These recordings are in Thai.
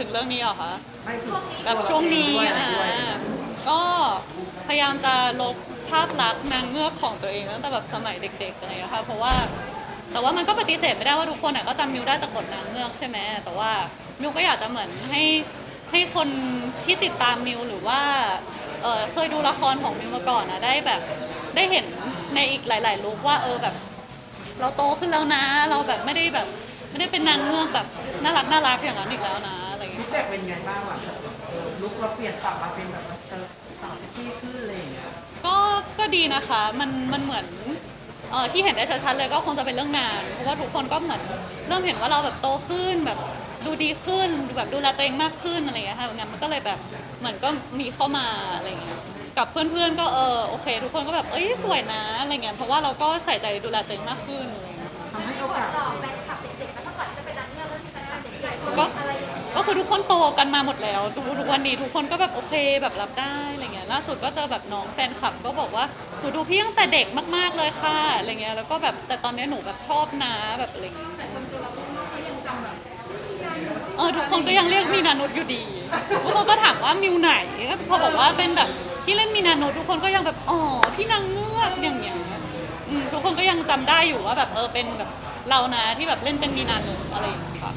ถึงเรื่องนี้เหรอคะ ไม่ถึงแบบช่วงนี้ด้วยอะไรอ่าด้วยก็พยายามจะลบภาพลักษณ์นางเงือกของตัวเองตั้งแต่แบบสมัยเด็กๆอะไรอย่างเงี้ยค่ะ เพราะว่า แต่ว่ามันก็ปฏิเสธไม่ได้ว่าทุกคนอะก็จำมิวได้จากบทนางเงือกใช่ไหมแต่ว่ามิวก็อยากจะเหมือนให้ให้คนที่ติดตามมิวหรือว่าเออเคยดูละครของมิวมาก่อนนะได้แบบได้เห็นในอีกหลาย ๆ ลุคว่าเออแบบ เราโตขึ้นแล้วนะ เราแบบไม่ได้แบบไม่ได้เป็นนางเงือกแบบน่ารักน่ารักอย่างนั้นอีกแล้วนะ อะไรอย่างลุเงี้คยแรกเป็นไงบ้างล่ะเออลุคเราเปลี่ยนปรับมาเป็นแบบว่าเออสาวเซ็กซี่ขึ้นอะไรอย่างเงี้ยก็ก็ดีนะคะ มันมันเหมือนเออที่เห็นได้ชัดๆเลยก็คงจะเป็นเรื่องงาน เพราะว่าทุกคนก็เหมือนเริ่มเห็นว่าเราแบบโตขึ้นแบบดูดีขึ้นดูแบบดูแลตัวเองมากขึ้นอะไรอย่างเงี้ยค่ะงั้นมันก็เลยแบบเหมือนก็มีเข้ามาอะไรอย่างเงี้ยกับเพื่อนๆก็เออโอเค ทุกคนก็แบบเอ้ยสวยนะอะไรเงี้ยเพราะว่าเราก็ใส่ใจดูแลตัวเองมากขึ้นอะไรเงี้ยทำให้โอกาส คือทุกคนโตกันมาหมดแล้วทุกทุกวันนี้ทุกคนก็แบบโอเคแบบรับได้อะไรเงี้ยล่าสุดก็เจอแบบน้องแฟนคลับก็บอกว่าหนูดูพี่ตั้งแต่เด็กมาก ๆเลยค่ะอะไรเงี้ยแล้วก็แบบแต่ตอนนี้หนูแบบชอบนะแบบอะไรเงี้ยเออทุกคนก็ยังเรียกมีนานุษอยู่ดีทุกคนก็ถามว่ามิวไหนก็พอบอกว่าเป็นแบบที่เล่นมีนานุษทุกคนก็ยังแบบอ๋อพี่นางเงือกอย่างเงี้ยทุกคนก็ยังจำได้อยู่ว่าแบบเออเป็นแบบเรานะที่แบบเล่นเป็นมีนานุษอะไรอย่างเงี้ยค่ะ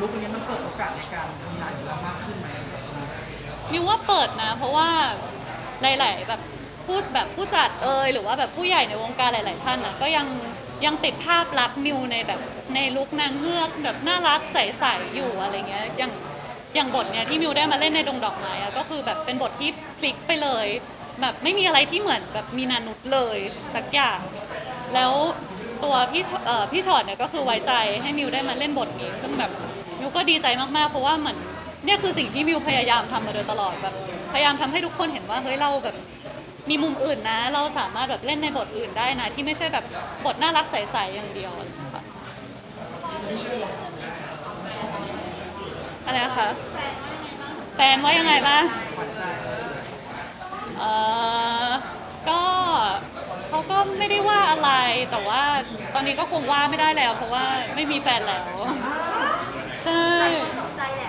ลุคนี้มันเปิดโอกาสในการทำงานของเรามากขึ้นไหมมิวว่าเปิดนะ เพราะว่าหลาย ๆ แบบพูดแบบผู้จัดเอยหรือว่าแบบผู้ใหญ่ในวงการหลาย ๆ ท่านนะก็ยังยังติดภาพลับมิวในแบบในลุคนางเงือกแบบน่ารักใส ๆ อยู่อะไรเงี้ยอย่างอย่างบทเนี้ยที่มิวได้มาเล่นในดงดอกไม้อะก็คือแบบเป็นบทที่พลิกไปเลย แบบไม่มีอะไรที่เหมือนแบบมีนานุษเลยสักอย่าง แล้วตัวพี่ชเอ่อพี่ชอตเนี่ยก็คือไว้ใจให้มิวได้มาเล่นบทนี้ ซึ่งแบบ มิวก็ดีใจมากๆ เพราะว่าเหมือนเนี่ยคือสิ่งที่มิวพยายามทำมาโดยตลอดแบบพยายามทำให้ทุกคนเห็นว่าเฮ้ยเราแบบมีมุมอื่นนะ เราสามารถแบบเล่นในบทอื่นได้นะ ที่ไม่ใช่แบบบทน่ารักใสๆอย่างเดียวอะค่ะอะไรนะคะแฟนว่ายังไงบ้างเออก็เขาก็ไม่ได้ว่าอะไรแต่ว่าตอนนี้ก็คงว่าไม่ได้แล้ว เพราะว่าไม่มีแฟนแล้ว ใช่ตกใจแหละ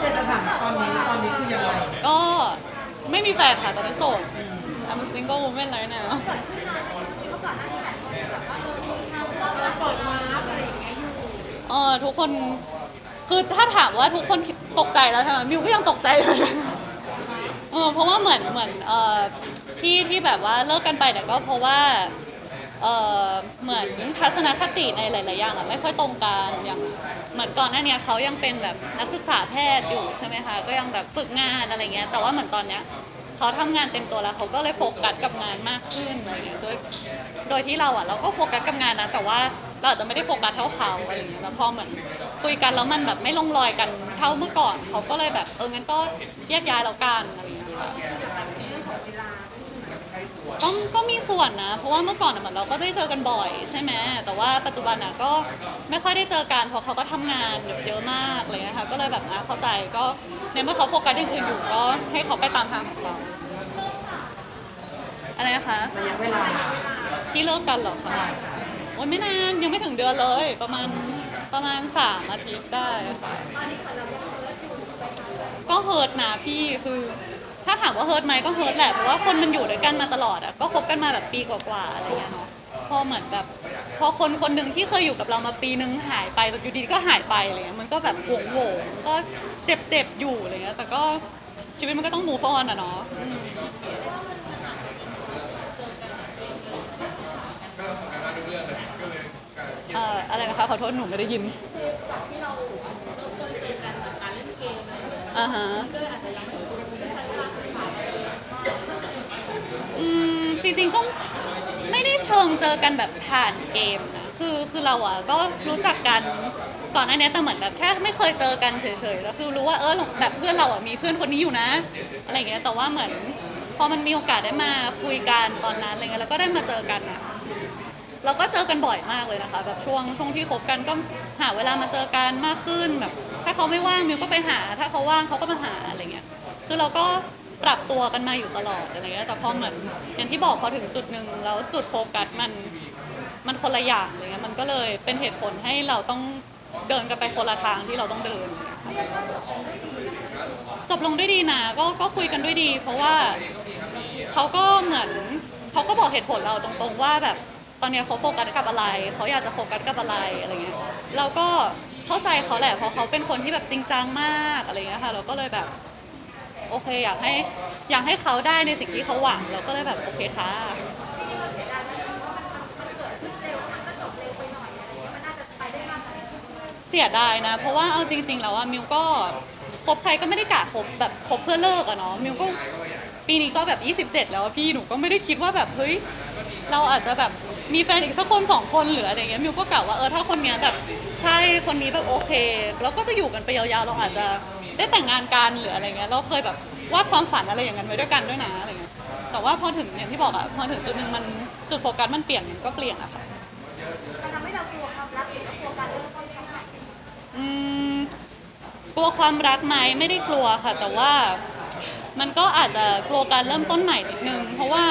เดี๋ยวจะถามตอนนี้ตอนนี้คือยังไงก็ไม่มีแฟนค่ะตอนนี้โสด I'm a single woman เลยนะเกิดขึ้นนานไหมเมื่อก่อนหน้านี้แบบแบบว่าเออมีทางเราเปิดมาอะไรอย่างเงี้ยอยู่เออทุกคนคือถ้าถามว่าทุกคนตกใจแล้วใช่ไหมมิวก็ยังตกใจเหมือนกันเออเพราะว่าเหมือนเหมือนเออที่ที่แบบว่าเลิกกันไปเนี่ยก็เพราะว่า เออเหมือนทัศนคติในหลาย ๆ อย่างอะไม่ค่อยตรงกันอย่างเหมือนก่อนหน้าเนี้ยเขายังเป็นแบบนักศึกษาแพทย์อยู่ใช่ไหมคะก็ยังแบบฝึกงานอะไรเงี้ยแต่ว่าเหมือนตอนเนี้ยเขาทำงานเต็มตัวแล้วเขาก็เลยโฟกัสกับงานมากขึ้นอะไรเงี้ยโดยโดยที่เราอะเราก็โฟกัสกับงานนะแต่ว่าเราอาจจะไม่ได้โฟกัสเท่าเขาอะไรอย่างเงี้ยแล้วพอเหมือนคุยกันแล้วมันแบบไม่ลงรอยกันเท่าเมื่อก่อนเขาก็เลยแบบเอองั้นก็แยกย้ายแล้วกันอะไรอย่างเงี้ยค่ะ ก็ก็มีส่วนนะ เพราะว่าเมื่อก่อนอะเหมือนเราก็ได้เจอกันบ่อยใช่ไหมแต่ว่าปัจจุบันอะก็ไม่ค่อยได้เจอกันเพราะเขาก็ทำงานเยอะมากอะไรเลยนะคะก็เลยแบบอะเข้าใจก็ในเมื่อเขาโฟกัสอย่างอื่นอยู่ก็ให้เขาไปตามทางของเขาอะไรนะคะระยะเวลาที่เลิกกันเหรอคะโอ้ยไม่นานยังไม่ถึงเดือนเลย ประมาณประมาณสามอาทิตย์ได้ค่ะก็เฮิร์ตนะพี่คือาถามว่าเฮิร์ตไหมก็เฮิร์ตแหละเพราะว่าคนมันอยู่ด้วยกันมาตลอดอะก็คบกันมาแบบปีกว่าๆอะไรอย่างเงี้ยเนาะพอเหมือนแบบพอคนคนหนึ่งที่เคยอยู่กับเรามาปีนึงหายไปแบบอยู่ดีก็หายไปอะไรเงี้ยมันก็แบบโหงโหงๆก็เจ็บเจ็บๆอยู่อะไรเงี้ยแต่ก็ชีวิตมันก็ต้อง move on อะเนาะอืมเอ่ออะไรนะคะขอโทษหนูไม่ได้ยินอ่าฮะอืม จริงๆก็ไม่ได้เชิงเจอกันแบบผ่านเกมนะคือคือเราอะก็รู้จักกันก่อนหน้านี้แต่เหมือนแบบแค่ไม่เคยเจอกันเฉยๆแล้วคือรู้ว่าเออแบบเพื่อนเราอะมีเพื่อนคนนี้อยู่นะ อะไรเงี้ยแต่ว่าเหมือนพอมันมีโอกาสได้มาคุยกันตอนนั้นอะไรเงี้ยแล้วก็ได้มาเจอกันอะเราก็เจอกันบ่อยมากเลยนะคะ แบบช่วงช่วงที่คบกันก็หาเวลามาเจอกันมากขึ้นแบบ ถ้าเขาไม่ว่างมิวก็ไปหา ถ้าเขาว่างเขาก็มาหาอะไรเงี้ยคือเราก็ ปรับตัวกันมาอยู่ตลอดอะไรเงี้ยแต่พอเหมือนอย่างที่บอกพอถึงจุดหนึ่งแล้วจุดโฟกัสมันมันคนละอย่างอะไรเงี้ยมันก็เลยเป็นเหตุผลให้เราต้องเดินกันไปคนละทางที่เราต้องเดินจบลงด้วยดีนะก็ก็คุยกันด้วยดี เพราะว่าเขาก็เหมือนเขาก็บอกเหตุผลเราตรงๆว่าแบบตอนเนี้ยเขาโฟกัสกับอะไรเขาอยากจะโฟกัสกับอะไรอะไรเงี้ยเราก็เข้าใจเขาแหละเพราะเขาเป็นคนที่แบบจริงจังมากอะไรเงี้ยค่ะ เราก็เลยแบบ โอเคอยากให้อยากให้เขาได้ในสิ่งที่เขาหวังเราก็เลยแบบโอเคค่ะเสียดายนะ เพราะว่าเอาจริง ๆ แล้วว่ามิวก็คบใครก็ไม่ได้กะคบแบบคบเพื่อเลิกอะเนาะมิวก็ปีนี้ก็แบบ 27 แล้วพี่หนูก็ไม่ได้คิดว่าแบบเฮ้ยเราอาจจะแบบมีแฟนอีกสักคนสองคนหรืออะไรเงี้ยมิวก็กะว่าเออถ้าคนเนี้ยแบบใช่คนนี้แบบโอเค แล้วก็จะอยู่กันไปยาวๆเราอาจจะ ได้แต่งงานกันหรืออะไรเงี้ยเราเคยแบบวาดความฝันอะไรอย่างนั้นไว้ด้วยกันด้วยนะอะไรเงี้ยแต่ว่าพอถึงอย่างที่บอกอะพอถึงจุดหนึ่งมันจุดโฟกัสมันเปลี่ยนมันก็เปลี่ยนอะค่ะมันทำให้เรากลัวความรักหรือกลัวการเริ่มต้นครั้งใหม่อืมกลัวความรักไหมไม่ได้กลัวค่ะ แต่ว่ามันก็อาจจะกลัวการเริ่มต้นใหม่นิดนึง เพราะว่า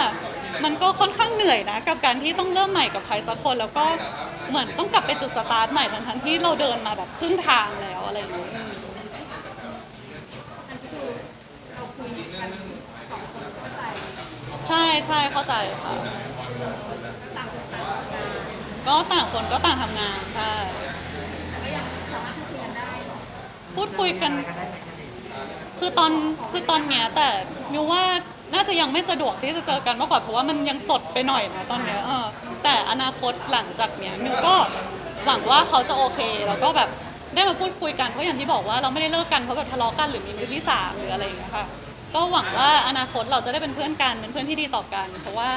มันก็ค่อนข้างเหนื่อยนะ กับการที่ต้องเริ่มใหม่กับใครสักคน แล้วก็เหมือนต้องกลับไปจุดสตาร์ทใหม่ทั้งๆที่เราเดินมาแบบครึ่งทางแล้วอะไรอย่างเงี้ยอืม อันนี้คือเราคุยกันสองคนเข้าใจ ใช่ใช่เข้าใจค่ะ ก็ต่างคนก็ต่างทำงานใช่แต่ก็ยังสามารถพูดคุยกันได้พูดคุยกัน คือตอนคือตอนเนี้ยแต่มิวว่าน่าจะยังไม่สะดวกที่จะเจอกันมากกว่าเพราะว่ามันยังสดไปหน่อยนะตอนเนี้ยเออแต่อนาคตหลังจากเนี้ยมิวก็หวังว่าเขาจะโอเคแล้วก็แบบได้มาพูดคุยกันเพราะอย่างที่บอกว่าเราไม่ได้เลิกกันเพราะแบบทะเลาะกันหรือมีมือที่สามหรืออะไรอย่างเงี้ยค่ะ ก็หวังว่าอนาคตเราจะได้เป็นเพื่อนกันเป็นเพื่อนที่ดีต่อกัน เพราะว่า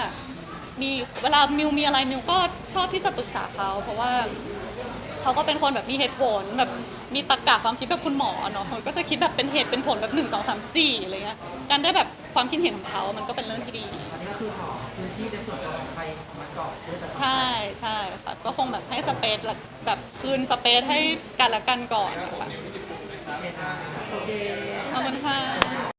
มีเวลามิวมีอะไรมิวก็ชอบที่จะปรึกษาเขาเพราะว่าเขาก็เป็นคนแบบมีเหตุผลแบบมีตรรกะความคิดแบบคุณหมอเนาะเขาก็จะคิดแบบเป็นเหตุเป็นผลแบบหนึ่งสองสามสี่อะไรเงี้ยการได้แบบความคิดเห็นของเขามันก็เป็นเรื่องที่ดีอันนี้ก็คือขอพื้นที่ในส่วนตัวของใครมาก่อนเพื่อจะเข้าใช่ใช่ค่ะก็คงแบบให้สเปซละแบบคืนสเปซให้กันและกันก่อนค่ะโอเคนะโอเคขอบคุณค่ะ